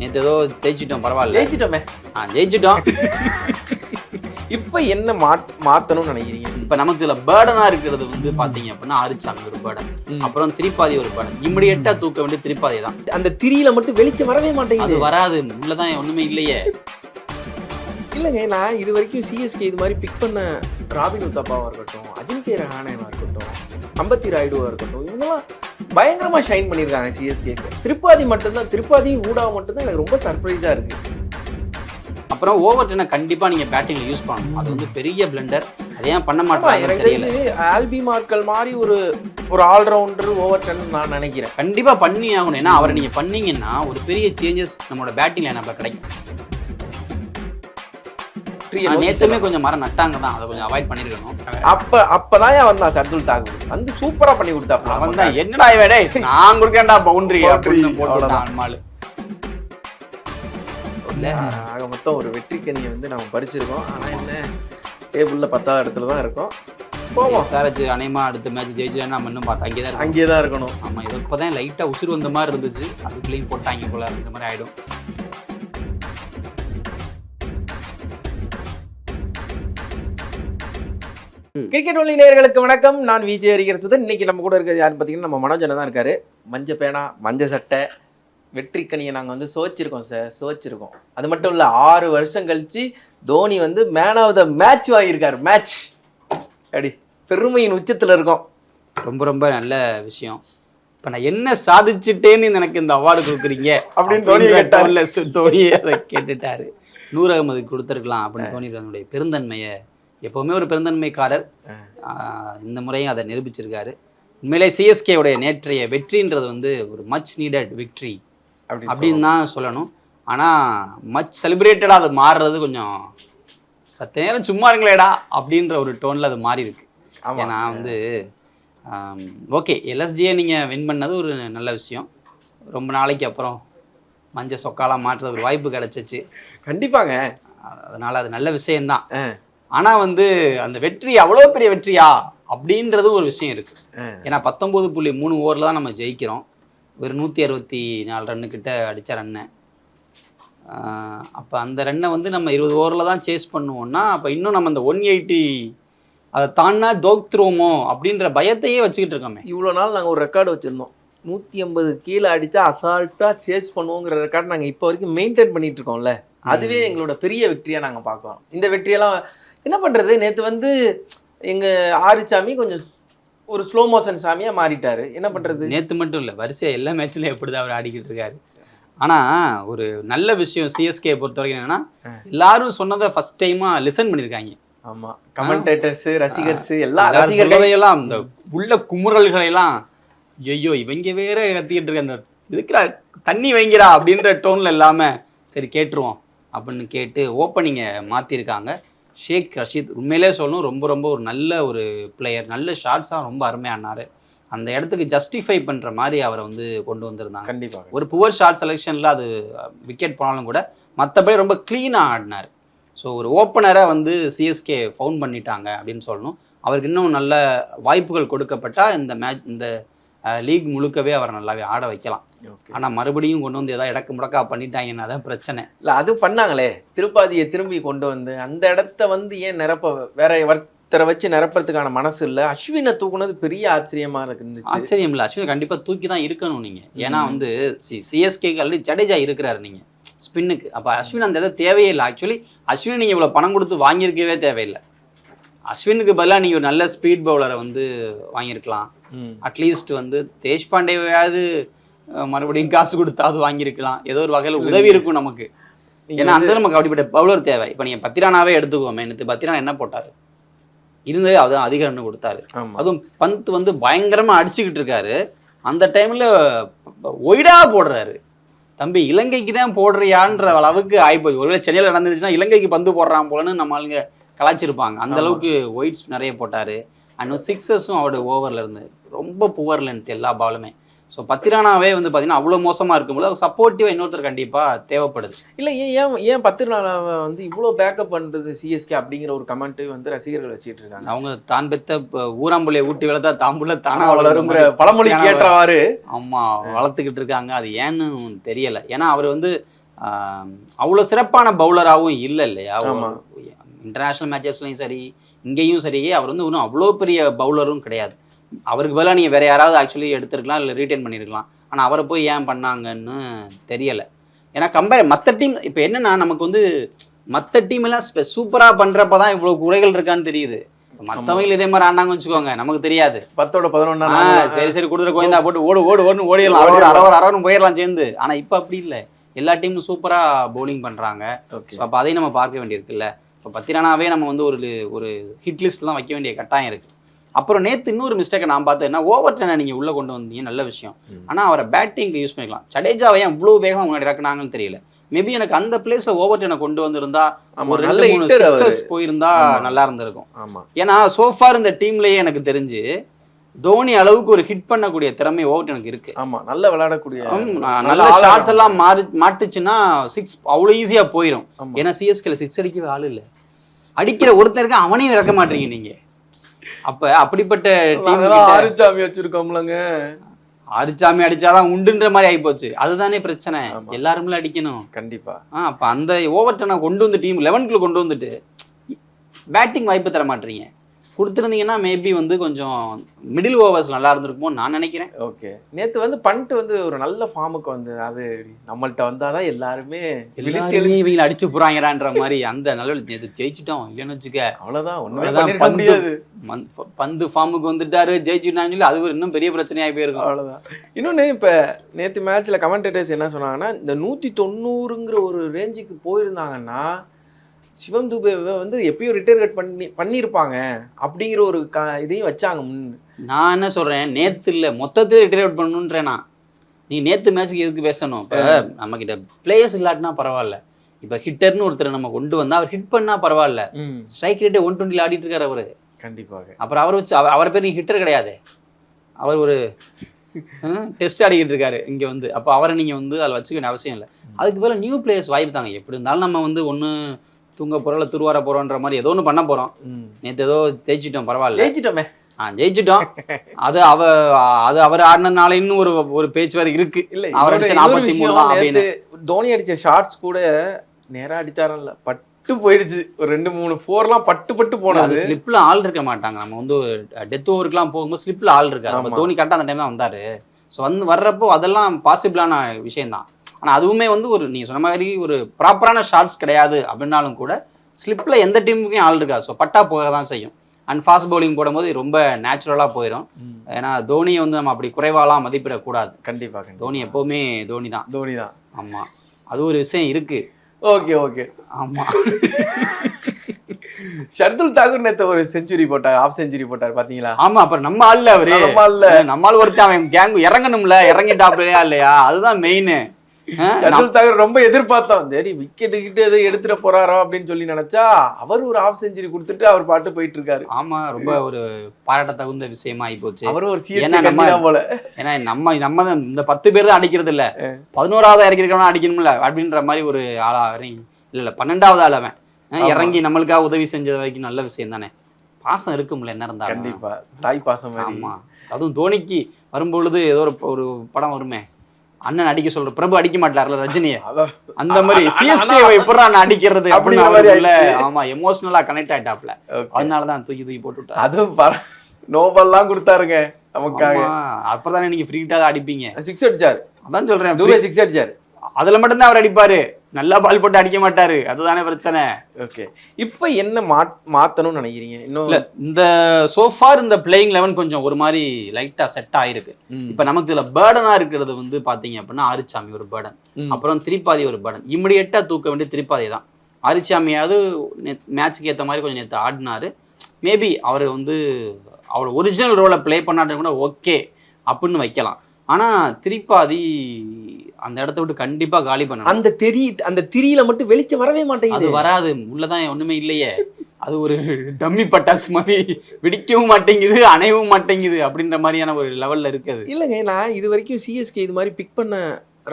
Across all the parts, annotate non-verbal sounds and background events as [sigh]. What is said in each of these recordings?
நேற்று ஏதோ ஜெயிச்சிட்டோம் பரவாயில்ல. ஜெயிச்சிட்டோமே. ஆ ஜெயிச்சிட்டோம். [laughs] இப்போ என்ன மாத் மாத்தணும்னு நினைக்கிறீங்க? இப்போ நமக்கு இதுல பேர்டனா இருக்கிறது வந்து பாத்தீங்க அப்படின்னா ஆரிச்சாமி ஒரு பேர்டன். அப்புறம் திரிப்பாதி ஒரு பேர்டன் இமிடியேட்டா தூக்க வேண்டிய திரிப்பாதி தான். அந்த திரியில மட்டும் வெளிச்சம் வரவே அது மாட்டேங்குது வராது. உள்ளதான் ஒண்ணுமே இல்லையே. இல்லைங்க நான் இது வரைக்கும் சிஎஸ்கே இது மாதிரி பிக் பண்ண ராபின் உத்தப்பாவா இருக்கட்டும் அஜின்கே ரஹானேவா இருக்கட்டும் அம்பத்தி ராயுடுவா இருக்கட்டும் இவங்கெல்லாம் பயங்கரமா ஷைன் பண்ணியிருக்காங்க சிஎஸ்கேக்கு திருப்பாதி மட்டும்தான் திருப்பாதி ஊடாவை மட்டும்தான் எனக்கு ரொம்ப சர்ப்ரைஸா இருக்கு. அப்புறம் ஓவர் டென்னை கண்டிப்பா நீங்க பேட்டிங்ல யூஸ் பண்ணணும். அது வந்து பெரிய பிளண்டர் அதை பண்ண தெரிஞ்சு ஆல்பி மார்க்கல் மாதிரி ஒரு ஒரு ஆல்ரவுண்டர் ஓவர் டென் நான் நினைக்கிறேன். கண்டிப்பா பண்ணி ஆகணும். ஏன்னா அவரை நீங்க பண்ணீங்கன்னா ஒரு பெரிய சேஞ்சஸ் நம்மளோட பேட்டிங்ல நம்ம கிடைக்கும். நோக்கி நேத்துமே கொஞ்சம் மரம் நட்டாங்க தான் அதை கொஞ்சம் அவாய்ட் பண்ணிருக்கணும். அப்ப அப்பதான் வந்தான் சர்துல் தாக்கூர் வந்து சூப்பரா பண்ணி கொடுத்தாப்ல அவன் தான். என்னடா டேய் நான் கொடுக்கேன்டா பவுண்டரி அப்படின்னு போட்டு. அம்மாள் ஆக மொத்தம் ஒரு வெற்றி கனியை வந்து நம்ம பறிச்சிருக்கோம். ஆனா என்ன டேபிள்ல பத்தாவது இடத்துல தான் இருக்கோம். போவோம். சாரஜ் அனைமா அடுத்த மேட்ச் ஜெயிச்சா நம்ம இன்னும் பார்த்தா அங்கே தான். அங்கேயே தான் இருக்கணும். ஆமா இது இப்போதான் லைட்டா உசுறு வந்த மாதிரி இருந்துச்சு. அதுக்குள்ளேயும் போட்டாங்க போல இந்த மாதிரி ஆயிடும். கிரிக்கெட் ஒன்லி நேயர்களுக்கு வணக்கம். நான் விஜய் ஹரிகர் சுதன் இன்னைக்கு நம்ம கூட இருக்கிறது யாருன்னு பார்த்தீங்கன்னா நம்ம மனோஜன தான் இருக்காரு. மஞ்ச பேனா மஞ்ச சட்டை வெற்றி கனியை நாங்கள் வந்து சோச்சிருக்கோம் சார் சோச்சிருக்கோம். அது மட்டும் இல்லை ஆறு வருஷம் கழிச்சு தோனி வந்து மேன் ஆஃப் த மேட்ச் வாங்கியிருக்காரு. மேட்ச் அப்படி பெருமையின் உச்சத்தில் இருக்கோம். ரொம்ப ரொம்ப நல்ல விஷயம். இப்ப நான் என்ன சாதிச்சிட்டேன்னு எனக்கு இந்த அவார்டு கொடுக்குறீங்க? அப்படின்னு தோனியை கேட்டாரு. சு- தோனியை அதை கேட்டுட்டாரு. நூறு அகமதுக்கு கொடுத்துருக்கலாம் அப்படின்னு தோனி தன்னுடைய பெருந்தன்மையை எப்பவுமே ஒரு பெருந்தன்மைக்காரர். இந்த முறையும் அதை நிரூபிச்சிருக்காரு. உண்மையிலே சிஎஸ்கே உடைய நேற்றைய வெற்றின்றது வந்து ஒரு மச் நீடட் விக்ட்ரி அப்படின்னு தான் சொல்லணும். ஆனா மச் செலிப்ரேட்டடாக அது மாறுறது கொஞ்சம் சத்த நேரம் சும்மா இருங்களேடா அப்படின்ற ஒரு டோன்ல அது மாறி இருக்கு. ஏன்னா வந்து ஓகே எல்எஸ்டியை நீங்கள் வின் பண்ணது ஒரு நல்ல விஷயம். ரொம்ப நாளைக்கு அப்புறம் மஞ்ச சொக்காலாம் மாற்றுறது ஒரு வாய்ப்பு கிடைச்சிச்சு. கண்டிப்பாங்க. அதனால அது நல்ல விஷயம்தான். ஆ. ஆனா வந்து அந்த வெற்றி அவ்வளோ பெரிய வெற்றியா அப்படின்றது ஒரு விஷயம் இருக்கு. ஏன்னா பத்தொன்பது புள்ளி மூணு ஓவரில் தான் நம்ம ஜெயிக்கிறோம். ஒரு நூற்றி அறுபத்தி நாலு ரன்னு கிட்ட அடித்த ரன்னு அப்போ அந்த ரன்னை வந்து நம்ம இருபது ஓவரில் தான் சேஸ் பண்ணுவோம்னா அப்போ இன்னும் நம்ம அந்த ஒன் எயிட்டி அதை தாண்டினா தோத்துருவோமோ அப்படின்ற பயத்தையே வச்சுக்கிட்டு இருக்கோமே. இவ்வளோ நாள் நாங்கள் ஒரு ரெக்கார்டு வச்சுருந்தோம். நூற்றி ஐம்பது கீழே அடித்தா அசால்ட்டாக சேஸ் பண்ணுவோங்கிற ரெக்கார்டு நாங்கள் இப்போ வரைக்கும் மெயின்டைன் பண்ணிட்டு இருக்கோம்ல. அதுவே எங்களோட பெரிய வெற்றியாக நாங்கள் பார்க்கலாம் இந்த வெற்றியெல்லாம் என்ன பண்ணுறது நேற்று வந்து எங்கள் ஆறுசாமி கொஞ்சம் ஒரு ஸ்லோ மோஷன் சாமியாக மாறிட்டாரு. என்ன பண்ணுறது நேத்து மட்டும் இல்லை வரிசையா எல்லா மேட்ச்லயும் எப்படிதான் அவர் ஆடிக்கிட்டு இருக்காரு. ஆனா ஒரு நல்ல விஷயம் சிஎஸ்கே பொறுத்த வரைக்கும் என்னன்னா. எல்லாரும் சொன்னதை ஃபர்ஸ்ட் டைமா லிசன் பண்ணிருக்காங்க. ஆமாம் கமெண்டேட்டர்ஸு ரசிகர்ஸு எல்லா எல்லாரும் ரசிகர்கள். சொல்றதையெல்லாம் இந்த உள்ள குமுறல்களை எல்லாம் ஐயோ இவங்க வேற கத்திக்கிட்டு இருக்க அந்த இதுக்குறா தண்ணி வைங்கடா அப்படின்ற டோன்ல இல்லாம சரி கேட்டுருவோம் அப்படின்னு கேட்டு ஓப்பனிங்கை மாத்திருக்காங்க. ஷேக் ரஷீத் உண்மையிலே சொல்லணும் ரொம்ப ரொம்ப ஒரு நல்ல ஒரு பிளேயர் நல்ல ஷாட்ஸாக ரொம்ப அருமையானாரு அந்த இடத்துக்கு ஜஸ்டிஃபை பண்ற மாதிரி அவரை வந்து கொண்டு வந்திருந்தாங்க. கண்டிப்பாக ஒரு புவர் ஷாட் செலெக்ஷனில் அது விக்கெட் போனாலும் கூட மற்றபடி ரொம்ப க்ளீனாக ஆடினார். ஸோ ஒரு ஓப்பனரை வந்து சிஎஸ்கே ஃபவுண்ட் பண்ணிட்டாங்க அப்படின்னு சொல்லணும். அவருக்கு இன்னும் நல்ல வாய்ப்புகள் கொடுக்கப்பட்டா இந்த மேட்ச் இந்த லீக் முழுக்கவே அவரை நல்லாவே ஆட வைக்கலாம். ஆனால் மறுபடியும் கொண்டு வந்து ஏதாவது இடக்கு முடக்கா பண்ணிட்டாங்கன்னா தான் பிரச்சனை. இல்லை அது பண்ணாங்களே. திருப்பாதியை திரும்பி கொண்டு வந்து அந்த இடத்த வந்து ஏன் நிரப்ப வேற ஒருத்தரை வச்சு நிரப்புறதுக்கான மனசு இல்லை? அஸ்வினை தூக்குனது பெரிய ஆச்சரியமா இருந்துச்சு. ஆச்சரியம் இல்லை. அஸ்வின் கண்டிப்பாக தூக்கி தான் இருக்கணும் நீங்கள் ஏன்னா வந்து சி சிஎஸ்கேக்கு ஆல்ரெடி ஜடேஜா இருக்கிறாரு நீங்கள் ஸ்பின்னுக்கு அப்போ அஸ்வின் அந்த இதை தேவையே இல்லை. ஆக்சுவலி அஸ்வின் நீங்கள் இவ்வளோ பணம் கொடுத்து வாங்கியிருக்கவே தேவையில்லை. அஸ்வினுக்கு பதிலாக நீங்கள் ஒரு நல்ல ஸ்பீட் பவுலரை வந்து வாங்கியிருக்கலாம். அட்லீஸ்ட் வந்து தேஷ்பாண்டேவையாவது அஹ், மறுபடியும் காசு கொடுத்தாவது வாங்கியிருக்கலாம். ஏதோ ஒரு வகையில் உதவி இருக்கும் நமக்கு. ஏன்னா அந்த நமக்கு அப்படிப்பட்ட பவுலர் தேவை. இப்போ நீங்கள் பத்திரானாவே எடுத்துக்கோமே நேற்று பத்திரானா என்ன போட்டார்? இருந்தது அது அதிக ரன் கொடுத்தாரு. அதுவும் பந்த் வந்து பயங்கரமா அடிச்சுக்கிட்டு இருக்காரு. அந்த டைம்ல ஒய்டா போடுறாரு. தம்பி இலங்கைக்கு தான் போடுறியான்ற அளவுக்கு ஆயிப்போச்சு. ஒருவேளை சென்னையில் நடந்துருச்சுன்னா இலங்கைக்கு பந்து போடுறான் போலன்னு நம்ம ஆளுங்க கலாச்சிருப்பாங்க அந்த. அளவுக்கு ஒயிட்ஸ் நிறைய போட்டாரு. அண்ட் சிக்ஸஸும் அவருடைய ஓவர்ல இருந்து ரொம்ப புவர் லென்த் எல்லா பாலுமே ஸோ பத்திரானாவே வந்து பார்த்தீங்கன்னா அவ்வளோ மோசமா இருக்கும்போது சப்போர்ட்டிவாக இன்னொருத்தர் கண்டிப்பா தேவைப்படுது. இல்ல ஏன் ஏன் ஏன் பத்து நாளாவை வந்து இவ்வளோ பேக்கப் பண்றது சிஎஸ்கே அப்படிங்கிற ஒரு கமெண்ட் வந்து ரசிகர்கள் வச்சிட்டு இருக்காங்க. அவங்க தான் பெத்த ஊராம்புள்ளைய ஊட்டி வளர்த்தா தாம்புள்ள தானா தானா வளருங்கிற பழமொழி ஏன்னா ஏற்றவாறு. ஆமா வளர்த்துக்கிட்டு இருக்காங்க. அது ஏன்னு தெரியல. ஏன்னா அவர் வந்து அவ்வளோ சிறப்பான பவுலராகவும் இல்லை இல்லையா. இன்டர்நேஷ்னல் மேட்சஸ்லையும் சரி இங்கேயும் சரி அவர் வந்து ஒன்றும் அவ்வளோ பெரிய பவுலரும் கிடையாது. அவருக்கு பதிலாக நீங்கள் வேற யாராவது ஆக்சுவலி எடுத்திருக்கலாம் இல்லை ரீட்டைன் பண்ணியிருக்கலாம் ஆனால் அவரை போய் ஏன் பண்ணாங்கன்னு தெரியலை. ஏன்னா கம்பேர் மற்ற டீம் இப்போ என்னன்னா நமக்கு வந்து மற்ற டீம் எல்லாம் சூப்பராக பண்ணுறப்ப தான் இவ்வளோ குறைகள் இருக்கான்னு தெரியுது. மற்றவங்க இதே மாதிரி ஆனாங்கன்னு வச்சுக்கோங்க நமக்கு தெரியாது. பத்தோட பதினொன்னா சரி சரி கொடுத்துற கோயந்தா போட்டு ஓடு ஓடு ஓடுன்னு ஓடிடலாம். அரவர் அரவர்னு போயிடலாம் சேர்ந்து. ஆனா இப்ப அப்படி இல்ல. எல்லா டீமும் சூப்பரா பவுலிங் ஸோ அப்போ அதையும் நம்ம பார்க்க வேண்டியிருக்குல்ல இப்போ பத்திரானாவே நம்ம வந்து ஒரு ஒரு ஹிட் லிஸ்ட்லாம் வைக்க வேண்டிய கட்டாயம் இருக்கு. அப்புறம் நேத்து இன்னொரு மிஸ்டேக்கை நான் பார்த்தேன்னா ஓவர் டென்னை நீங்க உள்ள கொண்டு வந்தீங்க நல்ல விஷயம். ம். ஆனா அவரை பேட்டிங்க்கு யூஸ் பண்ணிக்கலாம். ஜடேஜாவை ஏன் இவ்வளவு வேகமா முன்னாடி இறக்குனாங்கன்னு தெரியல. மேபி எனக்கு அந்த பிளேஸ்ல ஓவர் டென்னை கொண்டு வந்திருந்தா ஒரு நல்ல மூணு போயிருந்தா. நல்லா இருந்திருக்கும். ஏன்னா சோஃபார் இந்த டீம்லயே எனக்கு தெரிஞ்சு தோனி அளவுக்கு ஒரு ஹிட் பண்ணக்கூடிய திறமை ஓவர் எனக்கு இருக்கு. ஆமா நல்ல விளையாடக்கூடிய நல்ல ஷாட்ஸ். எல்லாம் மாறி மாட்டுச்சுன்னா சிக்ஸ் அவ்வளோ ஈஸியா போயிடும். ஏன்னா சிஎஸ்கேல சிக்ஸ் அடிக்கவே ஆள் இல்ல. அடிக்கிற ஒருத்தருக்கு அவனையும் இறக்க மாட்டீங்க நீங்க. அப்ப அப்படிப்பட்ட ஆறுச்சாமி வச்சிருக்கோம்லங்க. அரிச்சாமி அடிச்சாதான் உண்டுன்ற மாதிரி ஆயிப்போச்சு. அதுதானே பிரச்சனை. எல்லாருமே அடிக்கணும். கண்டிப்பா. ஆ, அப்ப அந்த ஓவர் டென்னை கொண்டு வந்து டீம் லெவன்குள்ள கொண்டு வந்துட்டு பேட்டிங் வாய்ப்பு தர மாட்டீங்க. கொடுத்துருந்தீங்கன்னா மேபி வந்து கொஞ்சம் மிடில் ஓவர்ஸ் நல்லா இருந்திருக்குமோ நான் நினைக்கிறேன். ஓகே நேத்து வந்து பண்ட் வந்து ஒரு நல்ல ஃபார்முக்கு வந்து அது நம்மள்ட்ட வந்தாதான் எல்லாருமே இவங்களை அடிச்சு போறாங்கடான்ற மாதிரி அந்த நல்ல நேத்து ஜெயிச்சிட்டோம் இல்லைன்னு வச்சுக்க. பண்ணிருக்க பந்து. முடியாது. பந்து ஃபார்முக்கு வந்துட்டாரு ஜெயிச்சுட்டான்னு சொல்லி அது ஒரு இன்னும் பெரிய பிரச்சனையாகி போயிருக்கும். அவ்வளவுதான். இன்னொன்னு இப்ப நேத்து மேட்ச்ல கமெண்டேட்டர்ஸ் என்ன சொன்னாங்கன்னா இந்த நூத்தி தொண்ணூறுங்கிற ஒரு ரேஞ்சுக்கு போயிருந்தாங்கன்னா சிவம் துபே வந்து எப்பயும் ரிட்டையர் பண்ணி பண்ணியிருப்பாங்க அப்படிங்கிற ஒரு க இதையும் வச்சாங்க முன். நான் என்ன சொல்றேன்? நேத்து இல்ல மொத்தத்துல ரிட்டையர் பண்ணணுன்றேன் நான். நீ நேத்து மேட்ச்க்கு எதுக்கு பேசணும்? இப்ப நம்ம கிட்ட பிளேயர்ஸ் இல்லாட்டினா பரவாயில்ல. இப்ப ஹிட்டர்னு ஒருத்தர் நம்ம கொண்டு வந்தா அவர் ஹிட் பண்ணா பரவாயில்ல. ஸ்ட்ரைக் ரேட்டே ஒன் டுவெண்ட்டில ஆடிட்டு இருக்காரு அவரு. கண்டிப்பாக. அப்புறம் அவர் வச்சு அவர் பேர் நீ ஹிட்டர் கிடையாது. அவர் ஒரு டெஸ்ட் ஆடிக்கிட்டு இருக்காரு இங்க வந்து. அப்போ அவரை நீங்க வந்து அதில் வச்சுக்க வேண்டிய அவசியம் இல்லை. அதுக்கு மேல நியூ பிளேயர்ஸ் வாய்ப்பு தாங்க. எப்படி இருந்தாலும் நம்ம வந்து ஒண்ணு தூங்க போறோம் இல்லை துருவார போறோன்ற மாதிரி ஏதோ ஒன்று பண்ண போறோம். ம். நேத்து ஏதோ ஜெயிச்சிட்டோம் பரவாயில்ல. ஜெயிச்சிட்டோமே. ஆ ஜெயிச்சிட்டோம். அது அவ அது அவர் ஆடினதுனால இன்னும் ஒரு ஒரு பேச்சு வேற இருக்கு. இல்ல அவர் அடிச்ச 43 விஷயம் தான் நேத்து தோனி அடிச்ச ஷாட்ஸ் கூட நேரா அடிச்சாரம்ல பட்டு போயிடுச்சு. ஒரு ரெண்டு மூணு ஃபோர்லாம் பட்டு பட்டு போனது. ஸ்லிப்ல ஆள் இருக்க மாட்டாங்க. நம்ம வந்து டெத் ஓவருக்குலாம் போகும்போது ஸ்லிப்ல ஆள் இருக்காது அப்ப ஆமா. தோனி கரெக்டாக அந்த டைம் தான் வந்தாரு. ஸோ வந்து வர்றப்போ அதெல்லாம் பாசிபிளான விஷயம் தான் ஆனா அதுவுமே வந்து ஒரு நீங்க சொன்ன மாதிரி ஒரு ப்ராப்பரான ஷாட்ஸ் கிடையாது அப்படின்னாலும் கூட ஸ்லிப்ல எந்த டீமுக்கும் ஆள் இருக்காது. ஸோ பட்டா போக தான் செய்யும். அண்ட் ஃபாஸ்ட் பவுலிங் போடும்போது ரொம்ப நேச்சுரலா போயிடும் ஏன்னா தோனியை வந்து நம்ம அப்படி குறைவாலாம் மதிப்பிடக்கூடாது. கண்டிப்பா கண்டிப்பா. தோனி எப்பவுமே தோனி தான் தோனி தான் ஆமா. அது ஒரு விஷயம் இருக்கு. Okay okay. ஆமா. [laughs] ஷர்துல் தாக்கூர் நேத்து ஒரு செஞ்சுரி போட்டார் ஆஃப் செஞ்சுரி போட்டார் பாத்தீங்களா? ஆமா அப்புறம் நம்ம ஆள்ல அவரு. நம்ம இல்ல. நம்மால் ஒருத்தன் அவன் கேங் இறங்கணும்ல இறங்கிட்டாப்லையா இல்லையா? அதுதான் மெயின் ஷர்துல் தாக்கூர் ரொம்ப எதிர்பார்த்தோம். சரி விக்கெட் கிட்ட எதை எடுத்துட போறாரோ? அப்படின்னு சொல்லி நினைச்சா அவர் ஒரு ஆஃப் செஞ்சுரி கொடுத்துட்டு அவர் பாட்டு போயிட்டு இருக்காரு ஆமா ரொம்ப ஒரு பாராட்ட தகுந்த விஷயமா ஆகி போச்சு. அவரும் ஒரு போல. ஏன்னா நம்ம நம்ம தான் இந்த பத்து பேர் தான் அடிக்கிறது இல்ல. பதினோராவது இறக்கிருக்கவனா அடிக்கணும்ல? அப்படின்ற மாதிரி ஒரு ஆளா இல்ல இல்ல பன்னெண்டாவது ஆள் அவன். இறங்கி நம்மளுக்காக உதவி செஞ்சது வரைக்கும் நல்ல விஷயம் தானே. பாசம் இருக்கும்ல என்ன இருந்தாலும். கண்டிப்பா. தாய் பாசம் ஆமா. அதுவும் தோனிக்கு வரும்பொழுது ஏதோ ஒரு படம் வருமே. அண்ணன் அடிக்க சொல்ற பிரபு அடிக்க மாட்டார்ல ரஜினிய. அந்த மாதிரி சிஎஸ்கே எப்படா நான் அடிக்கிறது? அப்படின்னு. ஆமா எமோஷனலா கனெக்ட் ஆயிட்டாப்ல. அதனாலதான் தூக்கி தூக்கி போட்டு அதுவும் பர- நோபல்லாம் கொடுத்தாருங்க நமக்காக. ஆமா, அப்பதானே நீங்க ஃப்ரீட்டா அடிப்பீங்க. சிக்ஸ் அடிச்சாரு. அதான் சொல்றேன் சிக்ஸ் அடிச்சாரு. அதுல மட்டும்தான் அவர் அடிப்பாரு. நல்லா பால் போட்டு அடிக்க மாட்டாரு. அதுதானே பிரச்சனை. ஓகே இப்போ என்ன மாத் மாத்தணும்னு நினைக்கிறீங்க? இன்னும் இல்ல இந்த சோஃபார் இந்த பிளேயிங் லெவன் கொஞ்சம் ஒரு மாதிரி லைட்டா செட் ஆயிருக்கு. ம், இப்ப நமக்கு இதுல பேர்டனா இருக்கிறது வந்து பாத்தீங்க அப்படின்னா ஆரிச்சாமி ஒரு பேர்டன் ம். அப்புறம் திரிப்பாதி ஒரு பேர்டன் இமிடியேட்டா தூக்க வேண்டிய திரிப்பாதி தான். ஆரிச்சாமியாவது மேட்ச்சுக்கு ஏத்த மாதிரி கொஞ்சம் நேற்று ஆடினாரு. மேபி அவர் வந்து அவரோட ஒரிஜினல் ரோலை ப்ளே பண்ணாட்டு கூட ஓகே அப்படின்னு வைக்கலாம். ஆனா திரிப்பாதி அந்த இடத்த விட்டு கண்டிப்பா காலி பண்ணணும். அந்த தெரி அந்த திரியில மட்டும் வெளிச்சம் வரவே அது மாட்டேங்குது வராது. உள்ளதான் ஒண்ணுமே இல்லையே. அது ஒரு டம்மி பட்டாசு மாதிரி வெடிக்கவும் மாட்டேங்குது அணையவும் மாட்டேங்குது அப்படின்ற மாதிரியான ஒரு லெவல்ல இருக்குது இல்லைங்க நான் இது வரைக்கும் சிஎஸ்கே இது மாதிரி பிக் பண்ண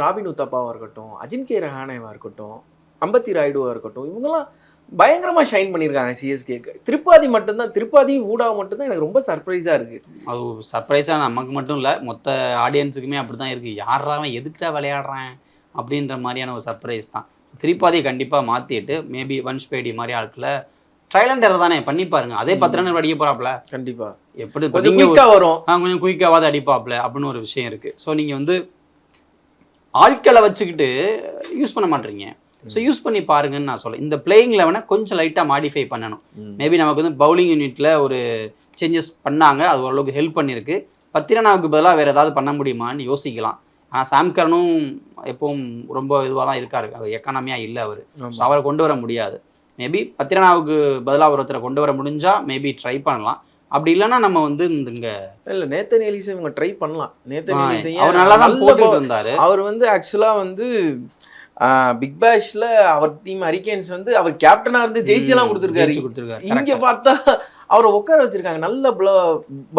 ராபின் உத்தாப்பாவா இருக்கட்டும் அஜின்கே ரஹானேவா இருக்கட்டும் அம்பத்தி ராயுடுவா இருக்கட்டும் இவங்கெல்லாம் பயங்கரமா ஷைன் பண்ணியிருக்காங்க சிஎஸ்கேக்கு திருப்பாதி மட்டும்தான் திருப்பாதி ஊடா மட்டும்தான் எனக்கு ரொம்ப சர்ப்ரைஸா இருக்கு. அது சர்ப்ரைஸா நமக்கு மட்டும் இல்ல மொத்த ஆடியன்ஸுக்குமே அப்படிதான் இருக்கு. யாரா அவன் எதுக்குடா விளையாடுறான் அப்படின்ற மாதிரியான ஒரு சர்ப்ரைஸ் தான். திரிபாதியை கண்டிப்பாக மாற்றிட்டு மேபி வன்ஷ் பேடி மாதிரி ஆட்களை ட்ரையல் அண்ட் எரர் தானே பண்ணி பாருங்க. அதே பத்து ரன் அடிக்க போறாப்ல. கண்டிப்பா. எப்படி கொஞ்சம் குயிக்கா வரும். கொஞ்சம் குயிக்காவது அடிப்பாப்ல அப்படின்னு ஒரு விஷயம் இருக்கு. ஸோ நீங்க வந்து ஆட்களை வச்சுக்கிட்டு யூஸ் பண்ண மாட்டீங்க. ஸோ யூஸ் பண்ணி பாருங்கன்னு நான் சொல்ல இந்த பிளேயிங் லெவனை கொஞ்சம் லைட்டாக மாடிஃபை பண்ணணும். மேபி நமக்கு வந்து பவுலிங் யூனிட்ல ஒரு சேஞ்சஸ் பண்ணாங்க. அது ஓரளவுக்கு ஹெல்ப் பண்ணியிருக்கு பத்திரனாவுக்கு பதிலாக வேற ஏதாவது பண்ண முடியுமான்னு யோசிக்கலாம். ஆனால் சாம்கரனும் எப்பவும் ரொம்ப இதுவாக தான் இருக்காரு. அவர் எக்கானமியாக இல்லை அவர். ஸோ அவரை கொண்டு வர முடியாது. மேபி பத்திரனாவுக்கு பதிலாக ஒருத்தரை கொண்டு வர முடிஞ்சா மேபி ட்ரை பண்ணலாம். அப்படி இல்லைன்னா நம்ம வந்து இந்த இங்க இல்ல நேத்தன் எலிசை இவங்க ட்ரை பண்ணலாம். நேத்தன் எலிசை அவர் நல்லா தான் போட்டுட்டு இருந்தாரு. அவர் வந்து ஆக்சுவலா வந்து பிக் பேஷ்ல அவர் டீம் ஹரிகேன்ஸ் வந்து அவர் கேப்டனா இருந்து ஜெயிச்செல்லாம் கொடுத்துருக்காரு. கொடுத்துருக்காரு இங்க. பார்த்தா அவரை உட்கார வச்சிருக்காங்க. நல்ல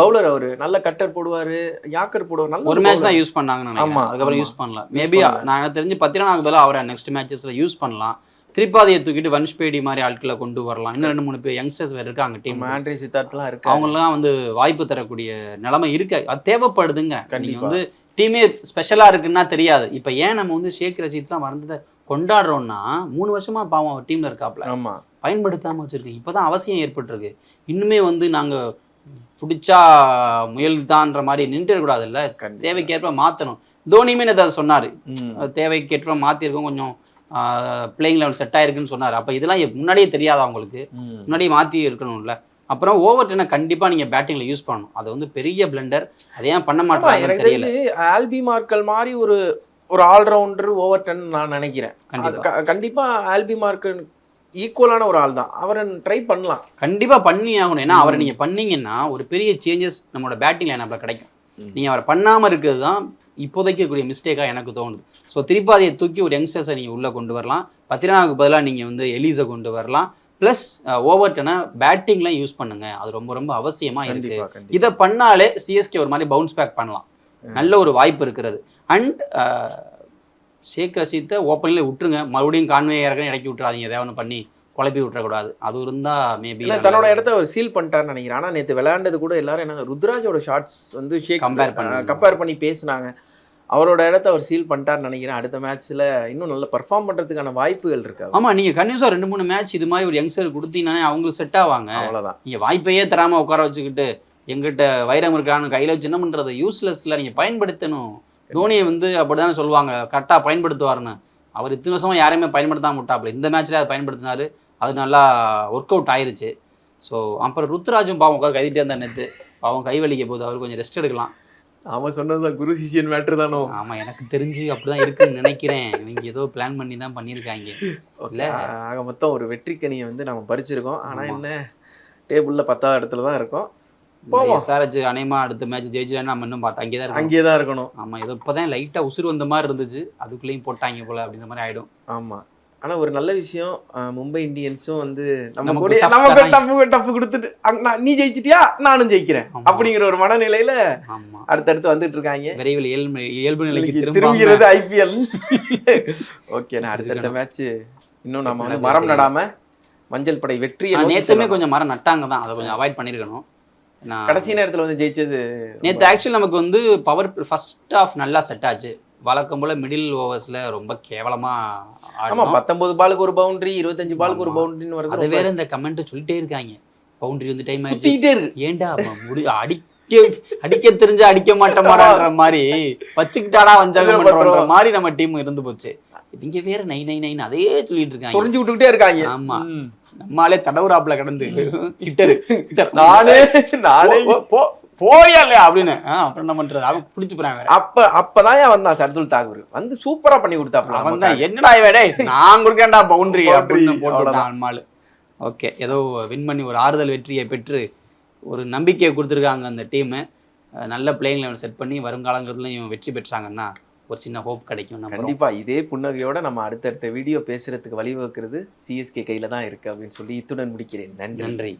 பவுலர் அவரு. நல்ல கட்டர் போடுவாரு யாக்கர் போடுவார். நல்ல ஒரு மேட்ச் தான் யூஸ் பண்ணாங்கன்னு ஆமா, அதுக்கப்புறம். யூஸ் பண்ணல. மேபி. நான் எனக்கு தெரிஞ்சு பத்திரனாவுக்கு பதிலாக அவரை நெக்ஸ்ட் மேட்சஸ்ல யூஸ் பண்ணலாம். திரிபாதியை தூக்கிட்டு வன்ஷ்பேடி மாதிரி ஆட்களை கொண்டு வரலாம். இன்னும் ரெண்டு மூணு பேர் யங்ஸ்டர்ஸ் வேற இருக்காங்க டீம் ஆண்ட்ரி சித்தார்த்லாம் இருக்கு அவங்கெல்லாம் வந்து வாய்ப்பு தரக்கூடிய நிலைமை இருக்கு. அது தேவைப்படுதுங்க நீங்க கண்டிப்பா. வந்து டீமே ஸ்பெஷலா இருக்குன்னா தெரியாது. இப்போ ஏன் நம்ம வந்து ஷேக் ரஷீத்லாம் வந்ததை கொண்டாடுறோம்னா மூணு வருஷமா பாவம் அவர் டீம்ல இருக்காப்ல. ஆமா. பயன்படுத்தாம வச்சிருக்கேன் இப்பதான் அவசியம் ஏற்பட்டிருக்கு. இன்னுமே வந்து நாங்க பிடிச்சா முயல் தான்ற மாதிரி நின்றுடக்கூடாதுல்ல. தேவைக்கேற்ப மாத்தணும். தோனியுமே அதை சொன்னாரு. தேவைக்கேற்ப மாத்திருக்கோம். கொஞ்சம் பிளேயிங் லெவல் செட் ஆயிருக்குன்னு சொன்னாரு. அப்ப இதெல்லாம் முன்னாடியே தெரியாதா அவங்களுக்கு. முன்னாடியே மாத்தி இருக்கணும்ல? அப்புறம் ஓவர் டென்னை கண்டிப்பா நீங்க பேட்டிங்ல யூஸ் பண்ணணும். அது வந்து பெரிய பிளண்டர் அதை ஏன் பண்ண எனக்கு தெரியல. ஆல்பி மார்க்கல் மாதிரி ஒரு ஒரு ஆல்ரவுண்டர் ஓவர் டென் நான் நினைக்கிறேன். அது கண்டிப்பா. க- கண்டிப்பா ஆல்பி மார்க்கல் ஈக்குவலான ஒரு ஆள் தான் அவரை ட்ரை பண்ணலாம். கண்டிப்பா பண்ணி ஆகணும். ஏன்னா அவரை நீங்க பண்ணீங்கன்னா ஒரு பெரிய சேஞ்சஸ் நம்மளோட பேட்டிங் லைனப்ல கிடைக்கும். ம். நீங்க அவரை பண்ணாம இருக்கிறது தான் இப்போதைக்கு இருக்கக்கூடிய மிஸ்டேக்கா எனக்கு தோணுது. ஸோ திரிபாதியை தூக்கி ஒரு யங்ஸ்டர்ஸை நீங்க உள்ள கொண்டு வரலாம். பத்திரனாவுக்கு பதிலாக நீங்க வந்து எலீஸை கொண்டு வரலாம். ப்ளஸ் ஓவர் டெனை பேட்டிங்லாம் யூஸ் பண்ணுங்க. அது ரொம்ப ரொம்ப அவசியமா இருக்கு. இதை பண்ணாலே சிஎஸ்கே ஒரு மாதிரி பவுன்ஸ் பேக் பண்ணலாம். நல்ல ஒரு வாய்ப்பு இருக்கிறது. அண்ட் ஷேக் ரஷீத்தை ஓப்பனில் விட்டுருங்க. மறுபடியும் கான்வே இறக்கணும் இறக்கி விட்டுறாதீங்க. ஏதாவது ஒன்று பண்ணி குழப்பி விட்டுறக்கூடாது. அது இருந்தா மேபி தன்னோட இடத்த அவர் சீல் பண்ணிட்டாருன்னு நினைக்கிறேன். ஆனா நேத்து விளையாண்டது கூட எல்லாரும் என்ன ருத்ராஜோட ஷாட்ஸ் வந்து ஷேக் Compare பண்ணி. கம்பேர் பண்ணி பேசுனாங்க. அவரோட இடத்த அவர் சீல் பண்ணிட்டாருன்னு நினைக்கிறேன். அடுத்த மேட்ச்ல இன்னும் நல்ல பெர்ஃபார்ம் பண்றதுக்கான வாய்ப்புகள் இருக்கு அவருக்கு. ஆமா நீங்க கன்யூஸா ரெண்டு மூணு மேட்ச் இது மாதிரி ஒரு யங்ஸ்டர் கொடுத்தீங்கன்னா அவங்களுக்கு செட் ஆவாங்க. அவ்வளவுதான். நீங்க வாய்ப்பையே தராம உட்கார வச்சுக்கிட்டு எங்கிட்ட வைரம் இருக்கான்னு கையில வச்சு என்ன பண்றது? யூஸ்லெஸ்ல நீங்க பயன்படுத்தணும். தோனியை வந்து அப்படிதானே சொல்லுவாங்க. கரெக்டா பயன்படுத்துவாருன்னு. அவர் இத்தனை வருஷமா யாரையுமே பயன்படுத்தாம விட்டாப்ல இந்த மேட்ச்ல அதை பயன்படுத்தினாரு. அது நல்லா ஒர்க் அவுட் ஆயிருச்சு. ஸோ அப்புறம் ருத்ராஜும் பாவம் உட்காந்து கைதிட்டே இருந்தா நேத்து. பாவம் கை வலிக்க போகுது. அவர் கொஞ்சம் ரெஸ்ட் எடுக்கலாம். அவன் சொன்னதுதான் குரு சிஷியன் மேட்ரு தானோ? ஆமா எனக்கு தெரிஞ்சு அப்படிதான் இருக்குன்னு நினைக்கிறேன். இவங்க ஏதோ பிளான் பண்ணி தான் பண்ணியிருக்காங்க இல்ல? ஆக மொத்தம் ஒரு வெற்றி கனியை வந்து நம்ம பறிச்சிருக்கோம். ஆனா. என்ன? டேபிள்ல பத்தாவது இடத்துல தான் இருக்கோம். போவோம். எஸ்ஆர்ஹெச் அனைமா அடுத்த மேட்ச் ஜெயிச்சுனா நம்ம இன்னும் பார்த்தா அங்கே தான் அங்கேயே தான் இருக்கணும். ஆமா ஏதோ இப்போதான் லைட்டா உசுறு வந்த மாதிரி இருந்துச்சு. அதுக்குள்ளேயும் போட்டாங்க போல அப்படின்ற மாதிரி ஆயிடும். ஆமா. ஆனா ஒரு நல்ல விஷயம் மும்பை இந்தியன்ஸும் வந்து நம்ம கூட நமக்கு. டப்பு டப்பு கொடுத்துட்டு நீ ஜெயிச்சிட்டியா? நானும் ஜெயிக்கிறேன். அப்படிங்கிற ஒரு மனநிலையில அடுத்தடுத்து வந்துட்டு இருக்காங்க விரைவில் இயல்பு இயல்பு நிலைக்கு திரும்புகிறது ஐபிஎல் [laughs] ஓகே நான் அடுத்தடுத்த மேட்ச் இன்னும் நம்ம வந்து மரம் நடாம மஞ்சள் படை நேற்றுமே செல்லலாம். கொஞ்சம் மரம் நட்டாங்க தான். அதை கொஞ்சம் அவாய்ட் பண்ணிருக்கணும். கடைசி நேரத்துல வந்து ஜெயிச்சது நேத்து ஆக்சுவலி நமக்கு வந்து பவர் ஃபர்ஸ்ட் ஆஃப் நல்லா செட் ஆச்சு. வழக்கம் போல மிடில் ஓவர்ஸ்ல ரொம்ப கேவலமா ஆமா ஆடணும் பத்தொன்பது பாலுக்கு ஒரு பவுண்டரி இருபத்தஞ்சு பாலுக்கு ஒரு. பவுண்டரின்னு அது வருது வேற இந்த கமெண்ட் சொல்லிட்டே இருக்காங்க. பவுண்டரி வந்து டைம் குத்திக்கிட்டே இருக்கு. ஏன்டா முடி அடிக்க அடிக்க தெரிஞ்சு அடிக்க மாட்டோமாடான்ற மாதிரி வச்சுக்கிட்டாடா பண்றோம். மாதிரி நம்ம டீம் இருந்து போச்சு. இங்க வேற நை நை நைன் அதே சொல்லிட்டு இருக்காங்க. சொரிஞ்சு விட்டுக்கிட்டே இருக்காங்க. ஆமா. நம்மாலே தடவுறாப்புல கிடந்து. கிட்டரு. நானே நானே போ- போ- போறியா இல்லையா அப்படின்னு அப்புறம் என்ன பண்றது? அவன் பிடிச்சு வேற. அப்ப அப்பதான் ஏன் வந்தான் சர்துல் தாகூர். வந்து சூப்பரா பண்ணி கொடுத்தாப்ல அவன். தான். என்னடா இவன்? டேய் [laughs] நான் கொடுக்கேன்டா பவுண்டரி அப்படின்னு போட்டுட்டான். அம்மாள் ஓகே ஏதோ வின் பண்ணி ஒரு ஆறுதல் வெற்றியை பெற்று ஒரு நம்பிக்கையை கொடுத்துருக்காங்க அந்த டீமு நல்ல பிளேயிங் லெவல் செட் பண்ணி வருங்காலங்கிறதுல இவன் வெற்றி பெற்றாங்கன்னா ஒரு சின்ன ஹோப் கிடைக்கும் கண்டிப்பா இதே புன்னகையோட நம்ம அடுத்தடுத்த வீடியோ பேசுறதுக்கு வழிவகுக்கிறது சிஎஸ்கே கையில தான் இருக்கு அப்படின்னு சொல்லி இத்துடன் முடிக்கிறேன். நன்றி. நன்றி.